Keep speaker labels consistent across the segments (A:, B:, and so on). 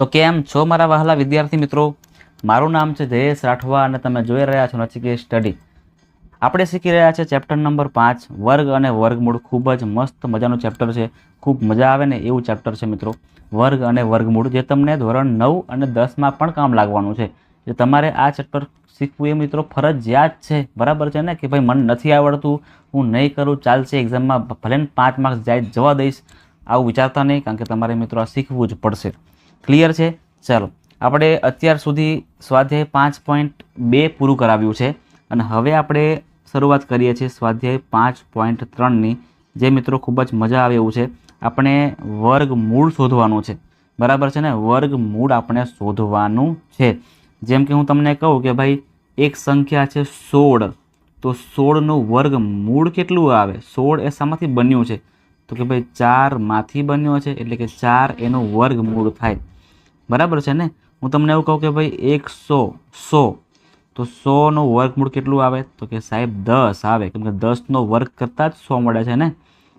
A: તો કેમ છો મારા વહાલા વિદ્યાર્થી મિત્રો? મારું નામ છે જયેશ રાઠવા અને તમે જોઈ રહ્યા છો નચિકેત સ્ટડી. આપણે શીખી રહ્યા છે ચેપ્ટર નંબર પાંચ, વર્ગ અને વર્ગમૂળ. ખૂબ જ મસ્ત મજાનું ચેપ્ટર છે. ખૂબ મજા આવે ને એવું ચેપ્ટર છે મિત્રો. વર્ગ અને વર્ગમૂળ, જે તમને ધોરણ નવ અને દસમાં પણ કામ લાગવાનું છે. જે તમારે આ ચેપ્ટર શીખવું એ મિત્રો ફરજિયાત છે. બરાબર છે ને? કે ભાઈ મને નથી આવડતું, હું નહીં કરું, ચાલશે એક્ઝામમાં ભલે ને પાંચ માર્ક્સ જાય જવા દઈશ. આવું વિચારતા નહીં, કારણ કે તમારે મિત્રો આ શીખવું જ પડશે. ક્લિયર છે? ચાલો, આપણે અત્યાર સુધી સ્વાધ્યાય પાંચ પોઈન્ટ બે પૂરું કરાવ્યું છે અને હવે આપણે શરૂઆત કરીએ છીએ સ્વાધ્યાય પાંચ પોઈન્ટ ત્રણની. જે મિત્રો ખૂબ જ મજા આવે એવું છે. આપણે વર્ગમૂળ શોધવાનું છે. બરાબર છે ને? વર્ગમૂળ આપણે શોધવાનું છે. જેમ કે હું તમને કહું કે ભાઈ, એક સંખ્યા છે સોળ. તો સોળનું વર્ગમૂળ કેટલું આવે? સોળ એ શામાંથી બન્યું છે. તો કે ભાઈ, ચારમાંથી બન્યો છે, એટલે કે ચાર એનું વર્ગમૂળ થાય. બરાબર છે ને? હું તમને એવું કહું કે ભાઈ એકસો, સો. તો સોનું વર્ગમૂળ કેટલું આવે? તો કે સાહેબ દસ આવે. કેમ કે દસનો વર્ગ કરતાં જ સો મળે છે ને?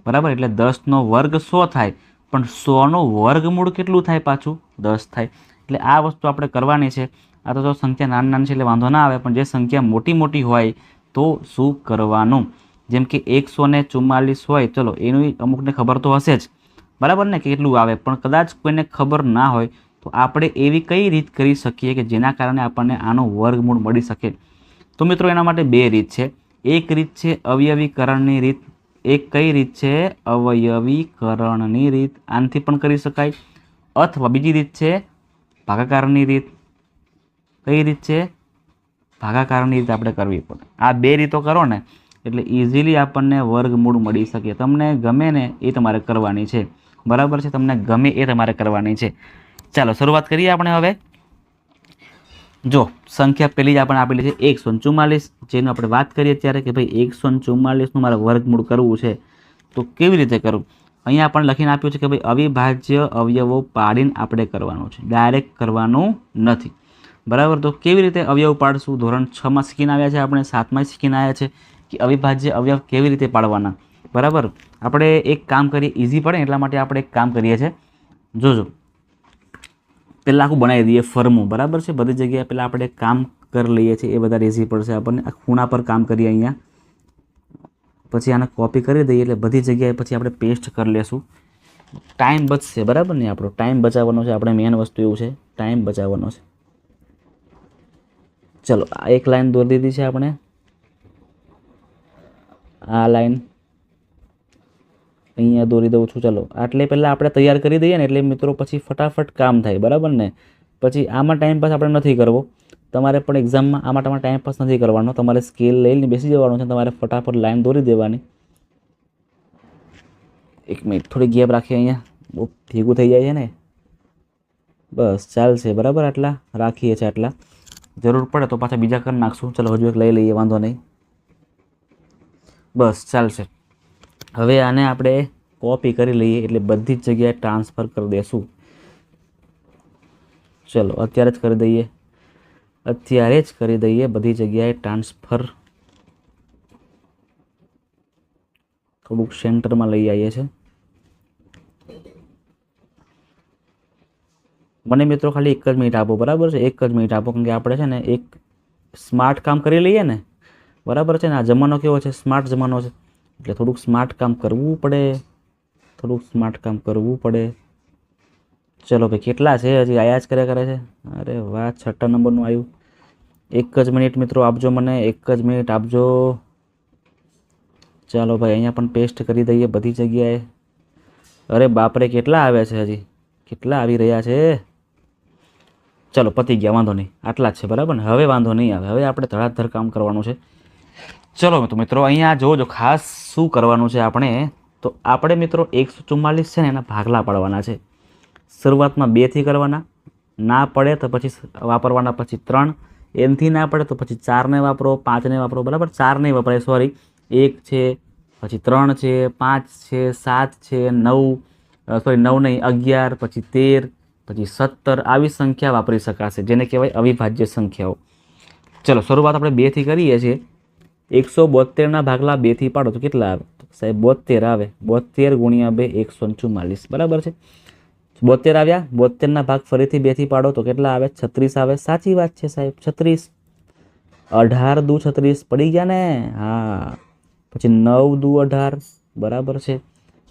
A: બરાબર? એટલે દસનો વર્ગ સો થાય. પણ સોનું વર્ગમૂળ કેટલું થાય પાછું? દસ થાય. એટલે આ વસ્તુ આપણે કરવાની છે. આ તો જો સંખ્યા નાની નાની છે એટલે વાંધો ના આવે, પણ જે સંખ્યા મોટી મોટી હોય તો શું કરવાનું? જેમ કે એકસો ને ચુમ્માલીસ હોય, ચલો એનું અમુકને ખબર તો હશે જ. બરાબર ને? કેટલું આવે? પણ કદાચ કોઈને ખબર ના હોય તો આપણે એવી કઈ રીત કરી શકીએ કે જેના કારણે આપણને આનું વર્ગમૂળ મળી શકે? તો મિત્રો, એના માટે બે રીત છે. એક રીત છે અવયવીકરણની રીત, એક કઈ રીત છે અવયવીકરણની રીત? આનથી પણ કરી શકાય. અથવા બીજી રીત છે ભાગાકારની રીત. કઈ રીત છે? ભાગાકારની રીત આપણે કરવી પડે. આ બે રીતો કરો ને, એટલે ઇઝીલી આપણને વર્ગમૂળ મળી શકે. તમને ગમે ને એ તમારે કરવાની છે. બરાબર છે? તમને ગમે એ તમારે કરવાની છે. ચાલો, શરૂઆત કરીએ આપણે હવે. જો, સંખ્યા પહેલી જ આપણે આપેલી છે એકસો ચુમ્માલીસ જેનું આપણે વાત કરીએ ત્યારે કે ભાઈ એકસો ચુમ્માલીસનું મારે વર્ગમૂળ કરવું છે, તો કેવી રીતે કરવું અહીંયા પણ લખીને આપ્યું છે કે ભાઈ અવિભાજ્ય અવયવો પાડીને આપણે કરવાનું છે. ડાયરેક્ટ કરવાનું નથી. બરાબર? તો કેવી રીતે અવયવ પાડશું? ધોરણ છમાં શીખીને આવ્યા છે આપણે સાતમાં શીખીને આવ્યા છે કે અવિભાજ્ય અવયવ કેવી રીતે પાડવાના. બરાબર? આપણે એક કામ કરીએ ઇઝી પડે એટલા માટે આપણે એક કામ કરીએ છીએ. જોજો. પહેલાં આખું બનાવી દઈએ ફરમું, બરાબર છે? બધી જગ્યાએ પહેલાં આપણે કામ કરી લઈએ છીએ, એ વધારે ઇઝી પડશે આપણને. આ ખૂણા પર કામ કરીએ અહીંયા. પછી આને કોપી કરી દઈએ એટલે બધી જગ્યાએ પછી આપણે પેસ્ટ કરી લેશું. ટાઈમ બચશે, બરાબર ને આપણો? ટાઈમ બચાવવાનો છે. આપણે મેન વસ્તુ એવું છે ટાઈમ બચાવવાનો છે. ચલો, આ એક લાઈન દોરી દીધી છે આપણે. આ લાઈન અહીંયા દોરી દઉં છું, ચાલો. આટલે પહેલાં આપણે તૈયાર કરી દઈએ ને, એટલે મિત્રો પછી ફટાફટ કામ થાય, બરાબર ને? પછી આમાં ટાઈમ પાસ આપણે નથી કરવો. તમારે પણ એક્ઝામમાં આમાં તમારે ટાઈમ પાસ નથી કરવાનો. તમારે સ્કેલ લઈને બેસી જવાનું છે, તમારે ફટાફટ લાઈન દોરી દેવાની. એક મિનિટ થોડી ગેપ રાખીએ અહીંયા. બહુ ભેગું થઈ જાય છે ને? બસ, ચાલશે, બરાબર? આટલા રાખીએ છીએ આટલા. જરૂર પડે તો પાછા બીજા કરી નાખશું. ચલો, હજુ એક લઈ લઈએ, વાંધો નહીં. બસ, ચાલશે. હવે આને આપણે કોપી કરી લઈએ એટલે બધી જ જગ્યાએ ટ્રાન્સફર કરી દઈશું ચલો, અત્યારે જ કરી દઈએ. અત્યારે જ કરી દઈએ, બધી જગ્યાએ ટ્રાન્સફર થોડુંક સેન્ટરમાં લઈ આવીએ છીએ. મને મિત્રો ખાલી એક જ મિનિટ આપો, બરાબર છે? એક જ મિનિટ આપો કેમ કે આપણે છે ને એક સ્માર્ટ કામ કરી લઈએ ને. બરાબર છે ને? આ જમાનો કેવો છે? સ્માર્ટ જમાનો છે. એટલે થોડુંક સ્માર્ટ કામ કરવું પડે. થોડુંક સ્માર્ટ કામ કરવું પડે. ચલો ભાઈ, કેટલા છે હજી? આયા જ કર્યા કરે છે? અરે વાહ છઠ્ઠા નંબરનું આવ્યું. એક જ મિનિટ મિત્રો આપજો મને, એક જ મિનિટ આપજો. ચાલો ભાઈ, અહીંયા પણ પેસ્ટ કરી દઈએ બધી જગ્યાએ. અરે બાપરે, કેટલા આવ્યા છે હજી? કેટલા આવી રહ્યા છે? ચલો, પતી ગયા, વાંધો નહીં. આટલા જ છે, બરાબર ને? હવે વાંધો નહીં આવે. હવે આપણે ધડાધડ કામ કરવાનું છે. ચલો તો મિત્રો, અહીંયા જોજો ખાસ શું કરવાનું છે આપણે, તો આપણે મિત્રો એકસો ચુમ્માલીસ છે ને એના ભાગલા પાડવાના છે. શરૂઆતમાં બેથી કરવાના, ના પડે તો પછી વાપરવાના પછી ત્રણ, એનથી ના પડે તો પછી ચારને વાપરો, પાંચને વાપરો, બરાબર? ચાર નહીં વપરાય સોરી એક છે, પછી ત્રણ છે, પાંચ છે, સાત છે, નવ સોરી નવ નહીં, અગિયાર, પછી તેર, પછી સત્તર, આવી સંખ્યા વાપરી શકાશે, જેને કહેવાય અવિભાજ્ય સંખ્યાઓ. ચલો, શરૂઆત આપણે બેથી કરીએ છીએ. એકસો બોતેરના ભાગલા બેથી પાડો તો કેટલા આવે? સાહેબ બોતેર આવે. બોતેર ગુણ્યા બે, એકસો ચુમ્માલીસ બરાબર છે? બોતેર આવ્યા બોતેરના ભાગ ફરીથી બેથી પાડો તો કેટલા આવે? છત્રીસ આવે. સાચી વાત છે સાહેબ, છત્રીસ. અઢાર દુ છત્રીસ પડી ગયા ને? હા. પછી નવ દુ અઢાર. બરાબર છે?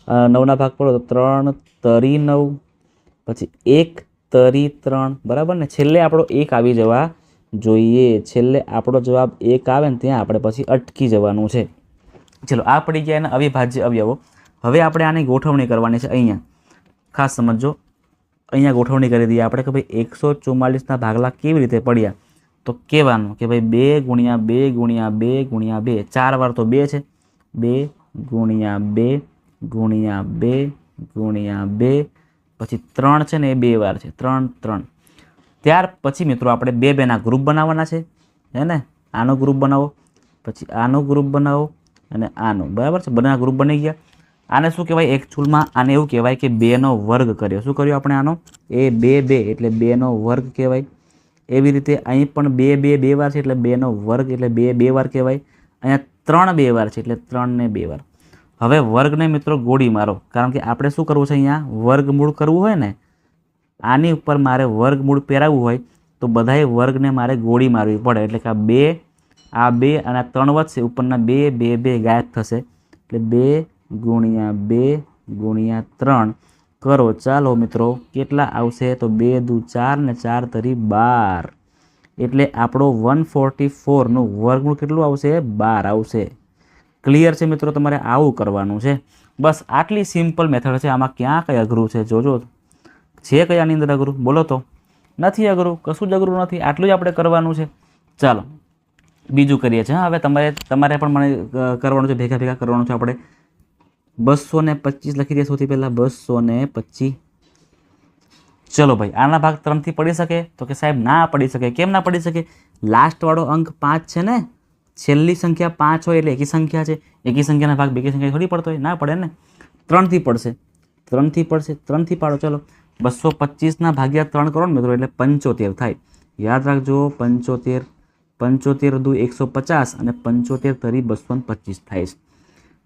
A: નવના ભાગ પડો તો ત્રણ તરી નવ. પછી એક તરી ત્રણ. બરાબર ને? છેલ્લે આપણો એક આવી જવા જોઈએ. છેલ્લે આપણો જવાબ એક આવે ને ત્યાં આપણે પછી અટકી જવાનું છે. ચલો, આ પડી ગયા એના અવિભાજ્ય અવયવો. હવે આપણે આની ગોઠવણી કરવાની છે અહીંયા. ખાસ સમજો અહીંયા ગોઠવણી કરી દઈએ આપણે કે ભાઈ એકસો ચુમ્માલીસના ભાગલા કેવી રીતે પડ્યા? તો કહેવાનું કે ભાઈ બે ગુણ્યા બે ગુણ્યા બે ગુણ્યા બે. ચાર વાર તો બે છે. બે ગુણ્યા બે ગુણ્યા બે ગુણ્યા બે. પછી ત્રણ છે ને એ બે વાર છે. ત્રણ ત્રણ. ત્યાર પછી મિત્રો આપણે બે બેના ગ્રુપ બનાવવાના છે, હે ને? આનો ગ્રુપ બનાવો, પછી આનો ગ્રુપ બનાવો અને આનો, બરાબર છે? બંનેના ગ્રુપ બની ગયા. આને શું કહેવાય? એક ચૂલમાં આને એવું કહેવાય કે બેનો વર્ગ કર્યો. શું કર્યો આપણે આનો? એ બે બે એટલે બેનો વર્ગ કહેવાય. એવી રીતે અહીં પણ બે બે બે વાર છે એટલે બેનો વર્ગ એટલે બે બે વાર કહેવાય. અહીંયા ત્રણ બે વાર છે એટલે ત્રણ ને બે વાર. હવે વર્ગને મિત્રો ગોળી મારો. કારણ કે આપણે શું કરવું છે અહીંયા? વર્ગમૂળ કરવું હોય ને આની ઉપર મારે વર્ગમૂળ પહેરાવવું હોય તો બધાય વર્ગને મારે ગોળી મારવી પડે. એટલે કે આ બે આ બે અને આ ત્રણ વધશે ઉપરના બે બે બે ગાયબ થશે. એટલે બે ગુણ્યા બે ગુણ્યા ત્રણ. કરો. ચાલો મિત્રો, કેટલા આવશે? તો બે દુ ચાર ને ચાર તરી બાર. એટલે આપણો વન ફોર્ટી ફોરનું વર્ગમૂળ કેટલું આવશે? બાર આવશે. ક્લિયર છે મિત્રો? તમારે આવું કરવાનું છે. બસ આટલી સિમ્પલ મેથડ છે. આમાં ક્યાં કંઈ અઘરું છે? જોજો. છે કયાની અંદર અઘરું, બોલો તો. નથી અઘરું, કશું જ અઘરું નથી, આટલું જ આપણે કરવાનું છે. ચાલો, બીજું કરીએ છીએ હવે તમારે તમારે પણ મને કરવાનું છે, ભેગા ભેગા કરવાનું છે આપણે. બસો ને પચીસ લખી દઈએ સૌથી પહેલાં બસો ને પચીસ ચલો ભાઈ, આના ભાગ ત્રણથી પડી શકે, તો કે સાહેબ ના પડી શકે, કેમ ના પડી શકે? લાસ્ટવાળો અંક પાંચ છે ને? છેલ્લી સંખ્યા પાંચ હોય એટલે એકી સંખ્યા છે. એકી સંખ્યાના ભાગ બીજી સંખ્યા થોડી પડતો હોય, ના પડે ને? ત્રણથી પડશે ત્રણથી પડશે, ત્રણથી પાડો, ચલો. બસો પચીસના ભાગ્યા ત્રણ કરો ને મિત્રો, એટલે પંચોતેર થાય. યાદ રાખજો, પંચોતેર પંચોતેર દુ એકસો પચાસ અને પંચોતેર તરી બસો પચીસ થાય છે.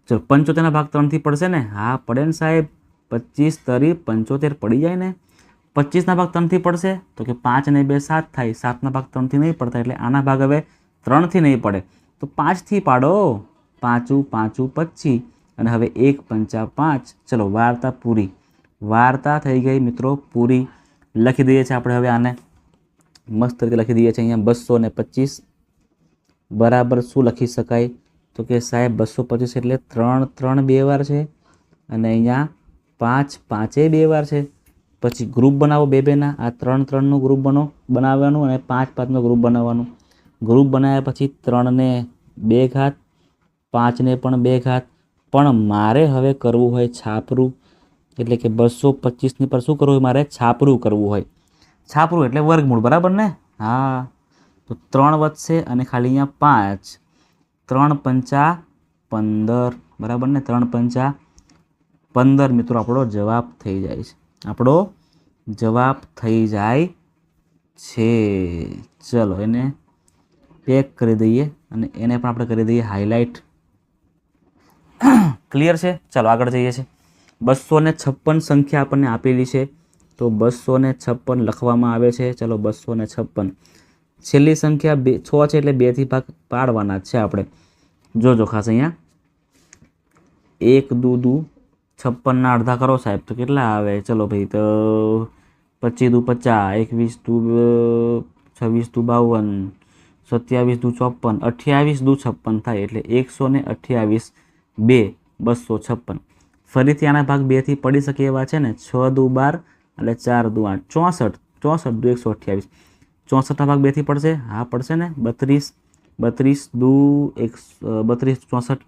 A: ચલો, પંચોતેરના ભાગ ત્રણથી પડશે ને? હા, પડે ને સાહેબ. પચીસ તરી પંચોતેર પડી જાય ને? પચીસના ભાગ ત્રણથી પડશે? તો કે પાંચ ને બે સાત થાય. સાતના ભાગ ત્રણથી નહીં પડતા, એટલે આના ભાગ હવે ત્રણથી નહીં પડે. તો પાંચથી પાડો. પાંચું પાંચું પચી અને હવે એક પંચા પાંચ. ચલો, વાર્તા પૂરી. વાર્તા થઈ ગઈ મિત્રો, પૂરી લખી દઈએ છીએ આપણે હવે આને. મસ્ત રીતે લખી દઈએ છીએ અહીંયા બસો ને પચીસ. બરાબર શું લખી શકાય? તો કે સાહેબ, બસો પચીસ એટલે ત્રણ ત્રણ બે વાર છે અને અહીંયા પાંચ, પાંચે બે વાર છે. પછી ગ્રુપ બનાવો બે બેના. આ ત્રણ, ત્રણનું ગ્રુપ બનો, બનાવવાનું અને પાંચ, પાંચનું ગ્રુપ બનાવવાનું. ગ્રુપ બનાવ્યા પછી ત્રણને બે ઘાત, પાંચને પણ બે ઘાત. પણ મારે હવે કરવું હોય છાપરું. એટલે કે બસો પચીસની પર શું કરવું હોય? મારે છાપરું કરવું હોય. છાપરું એટલે વર્ગમૂળ, બરાબર ને? હા. તો ત્રણ વધશે અને ખાલી અહીંયા પાંચ. ત્રણ પંચા પંદર, બરાબર ને? ત્રણ પંચા પંદર. મિત્રો, આપણો જવાબ થઈ જાય છે. આપણો જવાબ થઈ જાય છે. ચલો, એને પેક કરી દઈએ અને એને પણ આપણે કરી દઈએ હાઇલાઇટ ક્લિયર છે? ચાલો, આગળ જઈએ છીએ. બસો ને છપ્પન સંખ્યા આપણને આપેલી છે. તો બસો ને છપ્પન લખવામાં આવે છે. ચલો બસો ને છપ્પન. છેલ્લી સંખ્યા બે છ છે એટલે બેથી ભાગ પાડવાના છે આપણે. જોજો ખાસ અહીંયા. એક, દુ દુ, છપ્પનના અડધા કરો સાહેબ. તો કેટલા આવે? ચલો ભાઈ, તો પચીસ દુ પચાસ, એકવીસ દુ છવ્વીસ દુ બાવન, સત્યાવીસ દુ ચોપન, અઠ્યાવીસ દુ છપ્પન થાય એટલે એકસો ને અઠ્યાવીસ બે, બસો છપ્પન. ફરીથી આના ભાગ બેથી પડી શકે એવા છે ને, છ દુ બાર એટલે ચાર દુ આઠ. ચોસઠ ચોસઠ દુ એકસો અઠ્યાવીસ. ચોસઠના ભાગ બેથી પડશે? હા, પડશે ને. બત્રીસ બત્રીસ દુ એક, બત્રીસ ચોસઠ,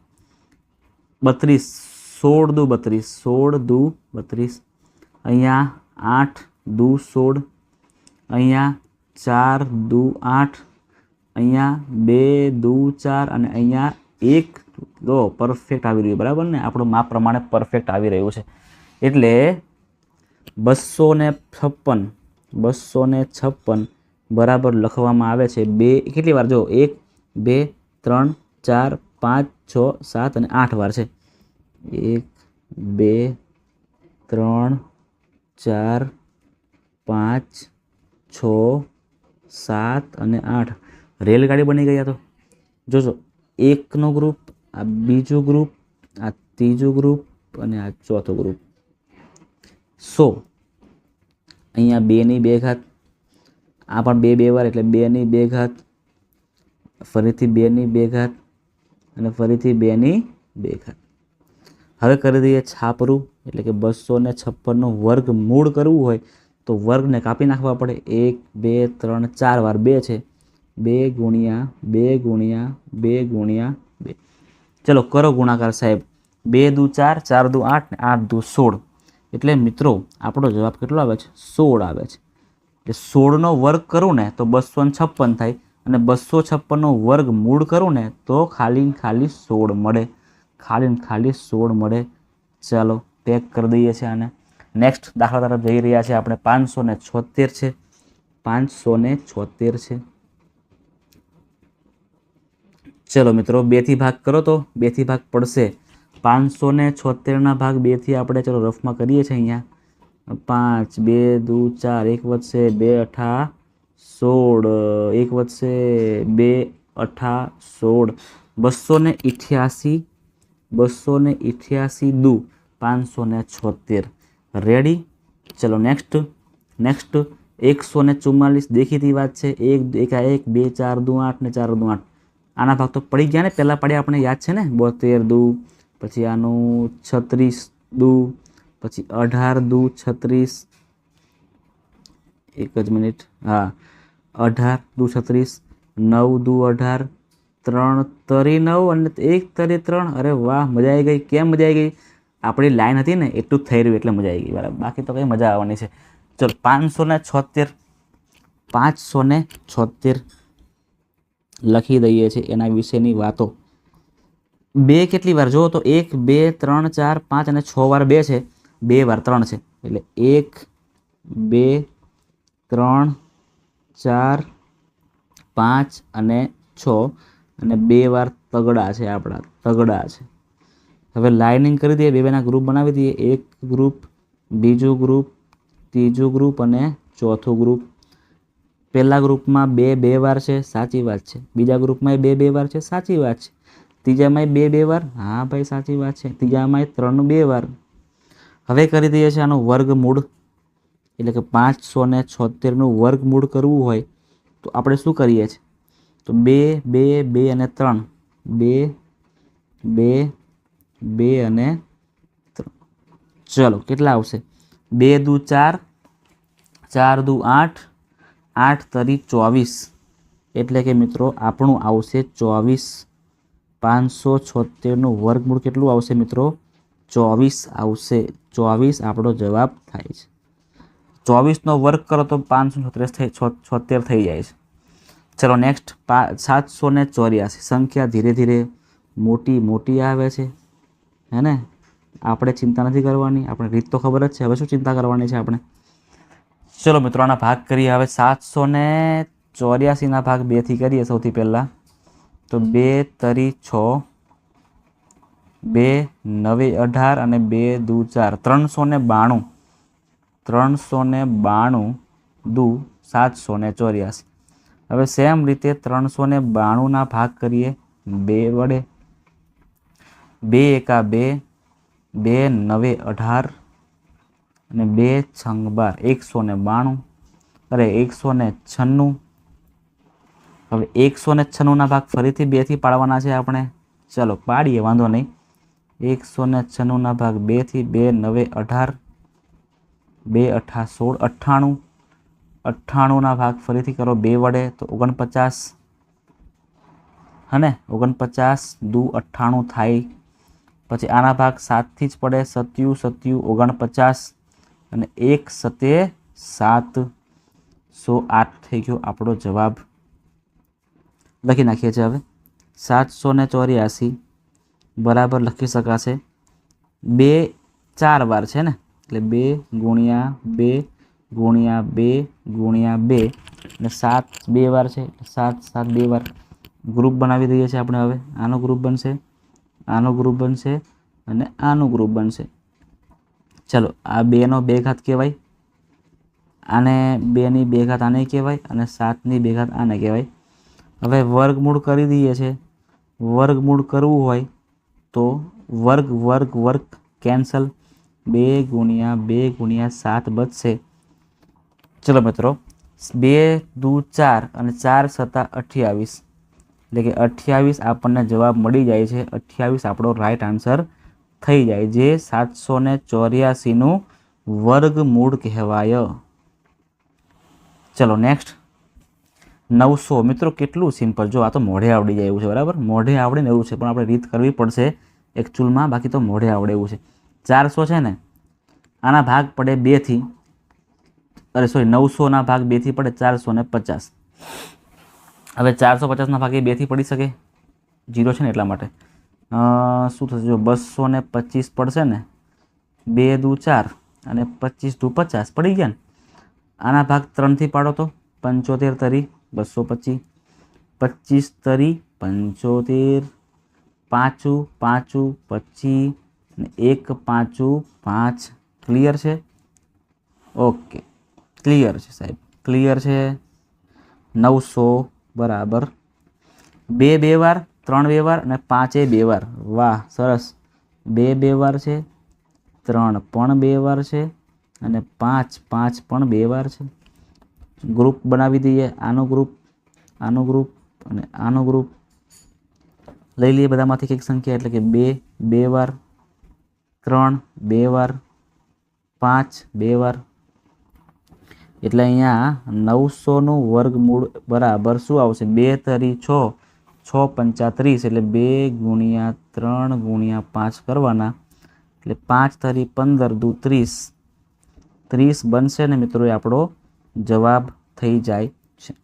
A: બત્રીસ, સોળ દુ બત્રીસ, સોળ દુ બત્રીસ. અહીંયા આઠ દુ સોળ, અહીંયા ચાર દુ આઠ, અહીંયા બે દુ ચાર અને અહીંયા એક તો પરફેક્ટ આવી રહ્યું બરાબર ને? આપણું માપ પ્રમાણે પરફેક્ટ આવી રહ્યું છે. એટલે બસો ને છપ્પન બસો ને છપ્પન બરાબર લખવામાં આવે છે બે, કેટલી વાર? જો, એક, બે, ત્રણ, ચાર, પાંચ, છ, સાત અને આઠ વાર છે. એક, બે, ત્રણ, ચાર, પાંચ, છ, સાત અને આઠ. રેલગાડી બની આ તો. જોજો, એકનો ગ્રુપ આ બીજું ગ્રુપ આ ત્રીજું ગ્રુપ અને આ ચોથો ગ્રુપ સો અહીંયા બેની બે ઘાત, આ પણ બે બે વાર એટલે બેની બે ઘાત, ફરીથી બેની બે ઘાત અને ફરીથી બેની બે ઘાત. હવે કરી દઈએ છાપરું, એટલે કે બસો ને છપ્પનનો વર્ગ મૂળ કરવું હોય તો વર્ગને કાપી નાખવા પડે. એક, બે, ત્રણ, ચાર વાર બે છે. બે ગુણ્યા બે ગુણ્યા બે ગુણ્યા, બે. ચલો કરો ગુણાકાર સાહેબ. બે દુ ચાર ચાર દુ આઠ ને આઠ દુ સોળ. એટલે મિત્રો, આપણો જવાબ કેટલો આવે છે? સોળ આવે છે. એટલે સોળનો વર્ગ કરું ને તો બસો છપ્પન થાય અને બસો છપ્પનનો વર્ગ મૂળ કરું ને તો ખાલી ખાલી સોળ મળે. ખાલી ખાલી સોળ મળે. ચાલો, પેક કરી દઈએ છીએ આને. નેક્સ્ટ દાખલા તરફ જઈ રહ્યા છે. આપણે પાંચસો ને છોતેર છે. પાંચસો ને છે. ચલો મિત્રો, બેથી ભાગ કરો તો બેથી ભાગ પડશે. પાંચસો ને છોતેરના ભાગ બેથી આપણે ચલો રફમાં કરીએ છીએ અહીંયા. પાંચ, બે, દુ, ચાર, એક વધશે, બે, અઠા, સોળ. એક વધશે, બે, અઠા, સોળ. બસો ને ઇઠ્યાસી બસો ને ઇઠ્યાસી, દુ પાંચસો ને છોતેર. રેડી ચલો નેક્સ્ટ નેક્સ્ટ એકસો ને ચુમ્માલીસ દેખીતી વાત છે. એક એકા એક બે, ચાર, દુ, આઠ ને ચાર, દુ, આઠ. આના ભાગ તો પડી ગયા ને, પહેલાં પડ્યા આપણે યાદ છે ને? બોતેર દુ, પછી આનું છત્રીસ દુ, પછી અઢાર દુ, છત્રીસ, એક જ મિનિટ, હા, અઢાર દુ, છત્રીસ, નવ દુ, અઢાર, ત્રણ, તરી નવ અને એક તરી ત્રણ. અરે વાહ, મજા આવી ગઈ. કેમ મજા આવી ગઈ? આપણી લાઈન હતી ને, એટલું થઈ રહ્યું, એટલે મજા આવી ગઈ. બરાબર. બાકી તો કંઈ મજા આવવાની છે. ચલો, પાંચસો ને છોતેર, પાંચસો ને છોતેર. લખી દઈએ છીએ એના વિશેની વાતો. બે કેટલી વાર? જુઓ તો એક, બે, ત્રણ, ચાર, પાંચ અને છ વાર બે છે. બે વાર ત્રણ છે. એટલે એક, બે, ત્રણ, ચાર, પાંચ અને છ. અને બે વાર તગડા છે આપણા. તગડા છે. હવે લાઇનિંગ કરી દઈએ, બે બેના ગ્રુપ બનાવી દઈએ. એક ગ્રુપ, બીજું ગ્રુપ, ત્રીજું ગ્રુપ અને ચોથું ગ્રુપ. પહેલા ગ્રુપમાં બે બે વાર છે, સાચી વાત છે. બીજા ગ્રુપમાં બે બે વાર છે, સાચી વાત છે. ત્રીજામાં બે બે વાર, હા ભાઈ, સાચી વાત છે. ત્રીજામાં ત્રણ, બે વાર. હવે કરી દઈએ છીએ આનું વર્ગમૂળ. એટલે કે પાંચસો ને છોતેરનું વર્ગમૂળ કરવું હોય તો આપણે શું કરીએ છીએ? તો બે બે બે અને ત્રણ. બે બે બે અને ચલો, કેટલા આવશે? બે દુ ચાર ચાર દુ આઠ આઠ તરી ચોવીસ. એટલે કે મિત્રો, આપણું આવશે ચોવીસ. પાંચસો છોતેરનું વર્ગમૂળ કેટલું આવશે મિત્રો? ચોવીસ આવશે. ચોવીસ આપણો જવાબ થાય છે. ચોવીસનો વર્ગ કરો તો પાંચસો છોતેર થઈ છોતેર થઈ જાય છે. ચલો નેક્સ્ટ પા સાતસો ને ચોર્યાસી. સંખ્યા ધીરે ધીરે મોટી મોટી આવે છે. હે ને? આપણે ચિંતા નથી કરવાની. આપણે રીત તો ખબર જ છે. હવે શું ચિંતા કરવાની છે આપણે? ચલો મિત્રો, આના ભાગ કરીએ. હવે સાતસો ને ચોર્યાસીના ભાગ બેથી કરીએ સૌથી પહેલાં. તો બે તરી છ, બે નવે અઢાર અને બે દુ ચાર. ત્રણસો ને બાણું, ત્રણસો ને બાણું દુ સાતસો ને ચોર્યાસી. હવે સેમ રીતે ત્રણસો ને બાણુંના ભાગ કરીએ બે વડે. બે એકા બે બે નવે અઢાર અને બે છંગ બાર એકસો ને બાણું અરે એકસો ને છન્નું હવે એકસો ને છન્નુંના ભાગ ફરીથી બેથી પાડવાના છે આપણે. ચલો, પાડીએ, વાંધો નહીં. એકસો ને છન્નુંના ભાગ બેથી બે નવે અઢાર, બે અઠા સોળ અઠ્ઠાણું. અઠ્ઠાણુંના ભાગ ફરીથી કરો બે વડે તો ઓગણપચાસ. હને? ઓગણપચાસ દુ અઠ્ઠાણું થાય. પછી આના ભાગ સાતથી જ પડે, સત્યુ સત્યુ, ઓગણપચાસ. અને એક સતે સાત. સો આઠ થઈ ગયો આપણો જવાબ. લખી નાખીએ છીએ હવે. સાતસો ને ચોર્યાસી. બરાબર લખી શકાશે. બે ચાર વાર છે ને? એટલે બે ગુણ્યા બે ગુણ્યા બે ગુણ્યા બે. અને સાત બે વાર છે. સાત સાત બે વાર ગ્રુપ બનાવી દઈએ છીએ આપણે હવે. આનો ગ્રુપ બનશે, આનો ગ્રુપ બનશે અને આનો ગ્રુપ બનશે. ચલો, આ બેનો બે ઘાત કહેવાય, આને બેની બે ઘાત આને કહેવાય અને સાતની બે ઘાત આને કહેવાય. હવે વર્ગમૂળ કરી દઈએ છે. વર્ગમૂળ કરવું હોય તો વર્ગ વર્ગ વર્ગ કેન્સલ. બે ગુણ્યા બે ગુણ્યા સાત બચશે. ચલો મિત્રો, બે દુ ચાર અને ચાર સત્તા અઠ્યાવીસ. એટલે કે અઠ્યાવીસ આપણને જવાબ મળી જાય છે. અઠ્યાવીસ આપણો રાઈટ આન્સર થઈ જાય, જે સાતસો ને ચોર્યાસીનું વર્ગમૂળ કહેવાય. ચલો નેક્સ્ટ નવસો. મિત્રો, કેટલું સિમ્પલ જો, આ તો મોઢે આવડી જાય એવું છે, બરાબર? મોઢે આવડે ને એવું છે, પણ આપણે રીત કરવી પડશે એકચ્યુઅલમાં બાકી તો મોઢે આવડે એવું છે. ચારસો છે ને, આના ભાગ પડે બેથી, અરે સોરી નવસોના ભાગ બેથી પડે ચારસો ને પચાસ. હવે ચારસો પચાસના ભાગે બેથી પડી શકે? જીરો છે ને એટલા માટે. શું થશે? જો બસો ને પચીસ પડશે ને, બે દુ ચાર અને પચીસ દુ પચાસ પડી ગયા ને. આના ભાગ ત્રણથી પાડો તો, પંચોતેર તરી બસો પચીસ પચીસ તરી પંચોતેર, પાંચું પાંચું પચીસ ને એક, પાંચું, પાંચ. ક્લિયર છે? ઓકે ક્લિયર છે સાહેબ. ક્લિયર છે? નવસો બરાબર. બે બે વાર ત્રણ બે વાર અને પાંચે બે વાર વાહ, સરસ. બે બે વાર છે, ત્રણ પણ બે વાર છે અને પાંચ પાંચ પણ બે વાર છે. ગ્રુપ બનાવી દઈએ, આનો ગ્રુપ આનો ગ્રુપ અને આનો ગ્રુપ. લઈ લઈએ બધામાંથી કંઈક સંખ્યા, એટલે કે બે બે વાર ત્રણ બે વાર પાંચ બે વાર એટલે અહીંયા નવસોનું વર્ગમૂળ બરાબર શું આવશે? બે, તરી, છ. છ પંચાત્રીસ એટલે બે ગુણ્યા ત્રણ ગુણ્યા પાંચ કરવાના. એટલે પાંચ તરી પંદર દુ ત્રીસ. ત્રીસ બનશે ને મિત્રો એ આપણો જવાબ થઈ જાય છે.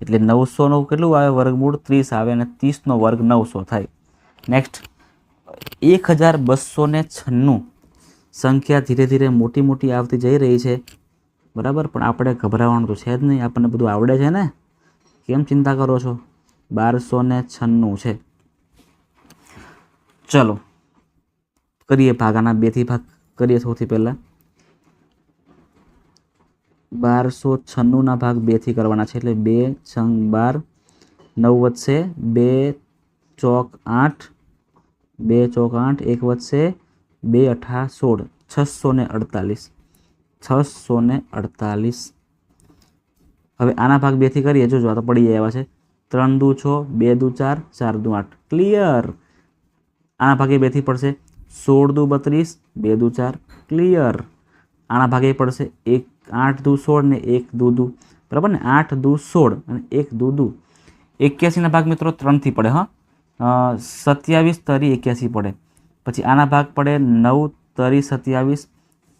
A: એટલે નવસોનું કેટલું આવે? વર્ગમૂળ ત્રીસ આવે અને ત્રીસનો વર્ગ નવસો થાય. નેક્સ્ટ એક હજાર બસો ને છન્નું સંખ્યા ધીરે ધીરે મોટી મોટી આવતી જઈ રહી છે. બરાબર? પણ આપણે ગભરાવાનું તો છે જ નહીં. આપણને બધું આવડે છે ને? કેમ ચિંતા કરો છો? બારસો ને છન્નું છે. ચલો, કરીએ ભાગ આના બેથી ભાગ. કરીએ સૌથી પહેલાં. બારસો છન્નુંના ભાગ બેથી કરવાના છે, એટલે બે છંગ બાર, નવ વધશે, બે ચોક આઠ, બે ચોક આઠ, એક વધશે, બે અઠા સોળ છસો ને અડતાલીસ છસો ને અડતાલીસ. હવે આના ભાગ બેથી કરીએ જોજો આ તો પડી જાય એવા છે. ત્રણ દુ છ, બે દુ ચાર ચાર દુ આઠ. ક્લિયર આના ભાગે બેથી પડશે સોળ દુ બત્રીસ, બે દુ ચાર. ક્લિયર આના ભાગે પડશે એક આઠ દુ સોળ ને એક દુ દુ. બરાબર ને? આઠ દુ સોળ અને એક દુ દુ. એક્યાસીના ભાગ મિત્રો ત્રણથી પડે, હા? સત્યાવીસ તરી એક્યાસી પડે. પછી આના ભાગ પડે નવ તરી સત્યાવીસ.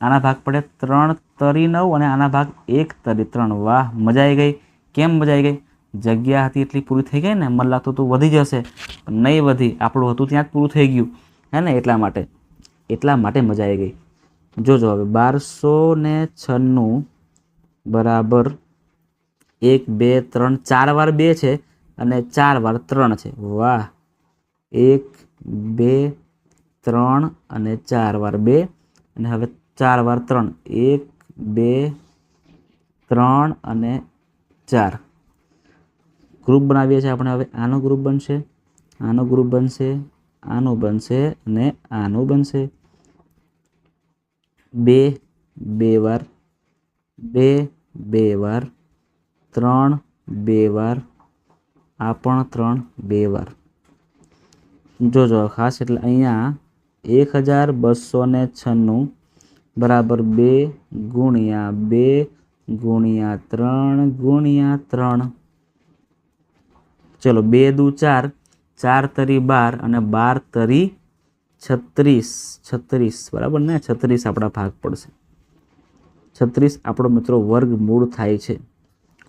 A: આના ભાગ પડે ત્રણ તરી નવ અને આના ભાગ એક તરી ત્રણ. વાહ, મજા આવી ગઈ. કેમ મજા આવી ગઈ? જગ્યા હતી એટલી પૂરી થઈ ગઈ ને મને લાગતું હતું વધી જશે, પણ નહીં વધી. આપણું હતું ત્યાં જ પૂરું થઈ ગયું. હે ને, એટલા માટે. એટલા માટે મજા આવી ગઈ. જોજો હવે, બારસો ને છન્નું બરાબર એક, બે, ત્રણ, ચાર વાર બે છે અને ચાર વાર ત્રણ છે. વાહ. એક, બે, ત્રણ અને ચાર વાર બે. અને હવે ચાર વાર ત્રણ. એક, બે, ત્રણ અને ચાર. ગ્રુપ બનાવીએ છીએ આપણે હવે. આનો ગ્રુપ બનશે, આનો ગ્રુપ બનશે, આનો બનશે અને આનો બનશે. બે બે વાર, બે બે વાર, ત્રણ, બે વાર, આ પણ ત્રણ, બે વાર. જોજો ખાસ એટલે અહીંયા એક હજાર બસો ને છન્નું બરાબર બે ગુણ્યા બે ગુણ્યા ત્રણ ગુણ્યા ત્રણ. ચલો બે દુ ચાર ચાર તરી બાર અને બાર તરી છત્રીસ છત્રીસ, બરાબર ને? છત્રીસ આપણા ભાગ પડશે. છત્રીસ આપણો મિત્રો વર્ગમૂળ થાય છે.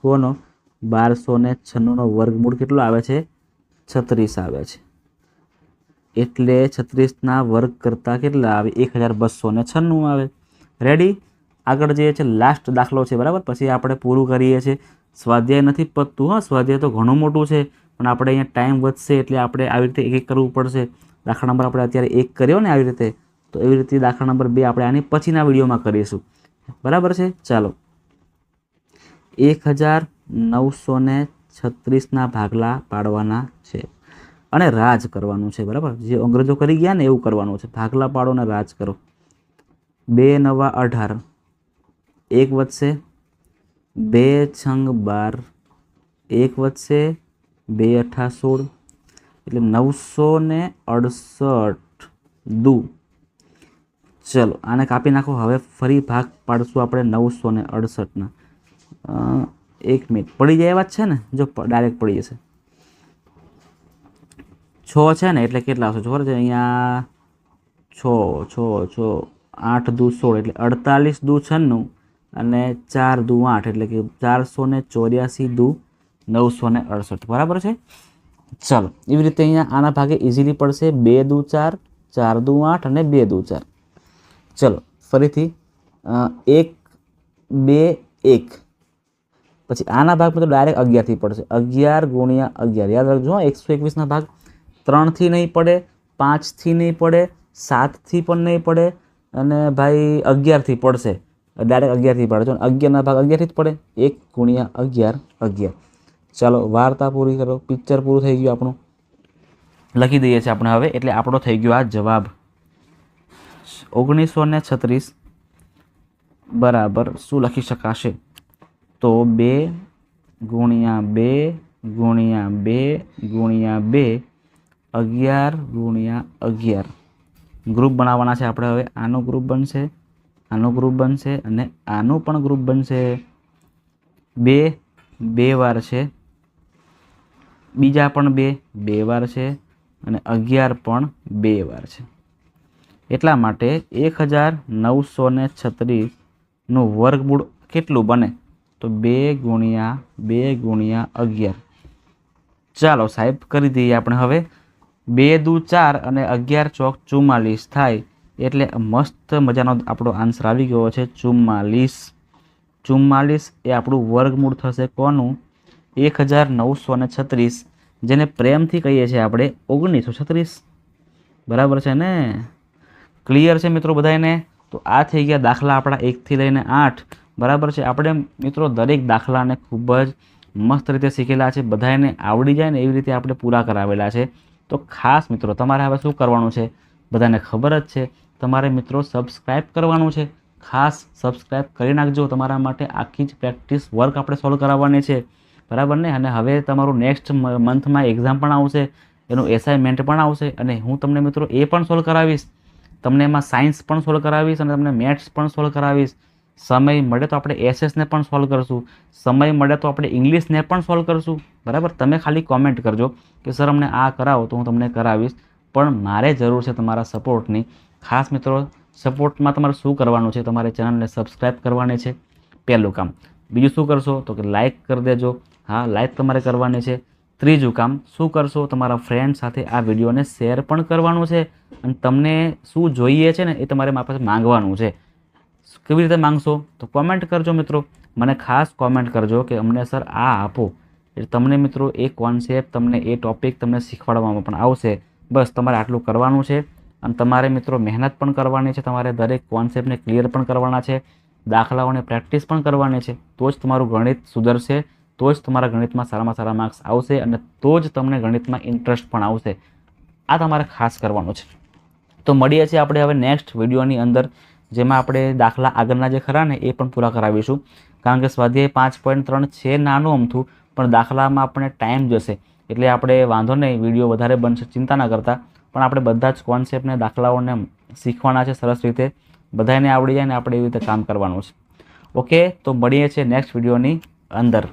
A: કોનો? બારસો ને છન્નુંનો વર્ગમૂળ કેટલો આવે છે? છત્રીસ આવે છે. એટલે છત્રીસના વર્ગ કરતાં કેટલા આવે? એક હજાર બસો ને છન્નું આવે. રેડી આગળ જે છે લાસ્ટ દાખલો છે, બરાબર? પછી આપણે પૂરું કરીએ છીએ. સ્વાધ્યાય નથી પતતું, હા, સ્વાધ્યાય તો ઘણું મોટું છે, પણ આપણે અહીંયા ટાઈમ વધશે એટલે આપણે આવી રીતે એક એક કરવું પડશે. દાખલા નંબર આપણે અત્યારે એક કર્યો ને આવી રીતે, તો એવી રીતે દાખલા નંબર બે આપણે આની પછીના વિડીયોમાં કરીશું. બરાબર છે? ચાલો. એક હજાર નવસો ને છત્રીસના ભાગલા પાડવાના છે. અને રાજ કરવાનું છે, બરાબર? જે અંગ્રેજો કરી ગયા ને એવું કરવાનું છે. ભાગલા પાડો અને રાજ કરો. બે નવા અઢાર. એક વધશે બે છંગ બાર, એક વધશે, બે અઠા સોળ એટલે નવસો ને અડસઠ દુ. ચલો, આને કાપી નાખો. હવે ફરી ભાગ પાડશું આપણે નવસો ને અડસઠના. એક મિનિટ. પડી જાય જ છે ને? જો ડાયરેક્ટ પડી જશે. છ છે ને? એટલે કેટલા આવશે? ખબર છે? અહીંયા છ છ છ, આઠ દુ સોળ, એટલે અડતાલીસ દુ છન્નું. અને ચાર દુ આઠ, એટલે કે ચારસો ને ચોર્યાસી દુ નવસો ને અડસઠ. બરાબર છે? ચાલો, એવી રીતે અહીંયા આના ભાગે ઇઝીલી પડશે બે દુ ચાર ચાર દુ આઠ અને બે દુ ચાર. ચલો, ફરીથી એક, બે, એક. પછી આના ભાગ તો ડાયરેક્ટ અગિયારથી પડશે. અગિયાર ગુણ્યા અગિયાર. યાદ રાખજો એકસો એકવીસના ભાગ. ત્રણથી નહીં પડે પાંચથી નહીં પડે સાતથી પણ નહીં પડે, અને ભાઈ અગિયારથી પડશે. ડાયરેક્ટ અગિયારથી પડે જો અગિયારના ભાગ અગિયારથી જ પડે. એક ગુણ્યા અગિયાર અગિયાર. ચાલો, વાર્તા પૂરી કરો. પિક્ચર પૂરું થઈ ગયું આપણું. લખી દઈએ છીએ આપણે હવે. એટલે આપણો થઈ ગયો આ જવાબ. ઓગણીસો ને છત્રીસ બરાબર શું લખી શકાશે? તો બે ગુણ્યા બે ગુણ્યા બે ગુણ્યા બે અગિયાર ગુણ્યા અગિયાર. ગ્રુપ બનાવવાના છે આપણે હવે. આનો ગ્રુપ બનશે આનો ગ્રુપ બનશે અને આનું પણ ગ્રુપ બનશે. બે બે વાર છે. બીજા પણ બે બે વાર છે અને અગિયાર પણ બે વાર છે. એટલા માટે એક હજાર નવસો ને છત્રીસનું વર્ગમૂળ કેટલું બને? તો બે ગુણ્યા બે ગુણ્યા અગિયાર. ચાલો સાહેબ, કરી દઈએ આપણે હવે. બે દુ ચાર અને અગિયાર ચોક ચુમ્માલીસ થાય. એટલે મસ્ત મજાનો આપણો આન્સર આવી ગયો છે ચુમ્માલીસ. ચુમ્માલીસ એ આપણું વર્ગમૂળ થશે કોનું? એક હજાર નવસો ને છત્રીસ. જેને પ્રેમથી કહીએ છીએ આપણે ઓગણીસો છત્રીસ બરાબર છે ને? ક્લિયર છે મિત્રો બધાને તો આ થઈ ગયા દાખલા આપણા એકથી લઈને આઠ. બરાબર છે? આપણે મિત્રો દરેક દાખલાને ખૂબ જ મસ્ત રીતે શીખેલા છે. બધાને આવડી જાય ને એવી રીતે આપણે પૂરા કરાવેલા છે. તો ખાસ મિત્રો તમારે હવે શું કરવાનું છે? બધાને ખબર જ છે. તમારે મિત્રો સબસ્ક્રાઈબ કરવાનું છે. ખાસ સબસ્ક્રાઈબ કરી નાખજો. તમારા માટે આખી જ પ્રેક્ટિસ વર્ક આપણે સોલ્વ કરાવવાની છે. બરાબર ને? અને હવે તમારું નેક્સ્ટ મંથમાં એક્ઝામ પણ આવશે. એનું એસાઇનમેન્ટ પણ આવશે. અને હું તમને મિત્રો એ પણ સોલ્વ કરાવીશ. તમને એમાં સાયન્સ પણ સોલ્વ કરાવીશ અને તમને મેથ્સ પણ સોલ્વ કરાવીશ. સમય મળે તો આપણે એસએસને પણ સોલ્વ કરશું. સમય મળે તો આપણે ઇંગ્લિશને પણ સોલ્વ કરશું. બરાબર? તમે ખાલી કોમેન્ટ કરજો કે, સર, અમને આ કરાવો તો હું તમને કરાવીશ. પણ મારે જરૂર છે તમારા સપોર્ટની ખાસ મિત્રો, સપોર્ટમાં તમારે શું કરવાનું છે તમારે ચેનલને સબસ્ક્રાઈબ કરવાની છે, પહેલું કામ. બીજું શું કરશો? તો કે લાઇક કરી દેજો. હા લાઇક તમારે કરવાની છે. ત્રીજું કામ, શું કરશો? તમારા ફ્રેન્ડ સાથે આ વિડીયોને શેર પણ કરવાનું છે અને તમને શું જોઈએ છે ને એ તમારે મારી પાસે માંગવાનું છે. કેવી રીતે માંગશો? તો કોમેન્ટ કરજો મિત્રો. મને ખાસ કોમેન્ટ કરજો કે અમને સર આ આપો. એટલે તમને મિત્રો, એ કોન્સેપ્ટ તમને એ ટોપિક તમને શીખવાડવામાં પણ આવશે. બસ, તમારે આટલું કરવાનું છે. અને તમારે મિત્રો મહેનત પણ કરવાની છે, તમારે દરેક કોન્સેપ્ટને ક્લિયર પણ કરવાના છે, દાખલાઓને પ્રેક્ટિસ પણ કરવાની છે, તો જ તમારું ગણિત સુધરશે, તો જ તમારા ગણિતમાં સારામાં સારા માર્ક્સ આવશે અને તો જ તમને ગણિતમાં ઇન્ટરેસ્ટ પણ આવશે. આ તમારે ખાસ કરવાનું છે. તો મળીએ છીએ આપણે હવે નેક્સ્ટ વિડીયોની અંદર, જેમાં આપણે દાખલા આગળના જે ખરા ને, એ પણ પૂરા કરાવીશું. કારણ કે સ્વાધ્યાય પાંચ પોઈન્ટ ત્રણ છે નાનું અમથું, પણ દાખલામાં આપણે ટાઈમ જશે, એટલે આપણે વાંધો નહીં વીડિયો વધારે બનશે, ચિંતા ના કરતા. પણ આપણે બધા જ કોન્સેપ્ટને દાખલાઓને શીખવાના છે સરસ રીતે. બધાને આવડી જાય ને આપણે એવી રીતે કામ કરવાનું છે. ઓકે તો મળીએ છીએ નેક્સ્ટ વિડીયોની અંદર.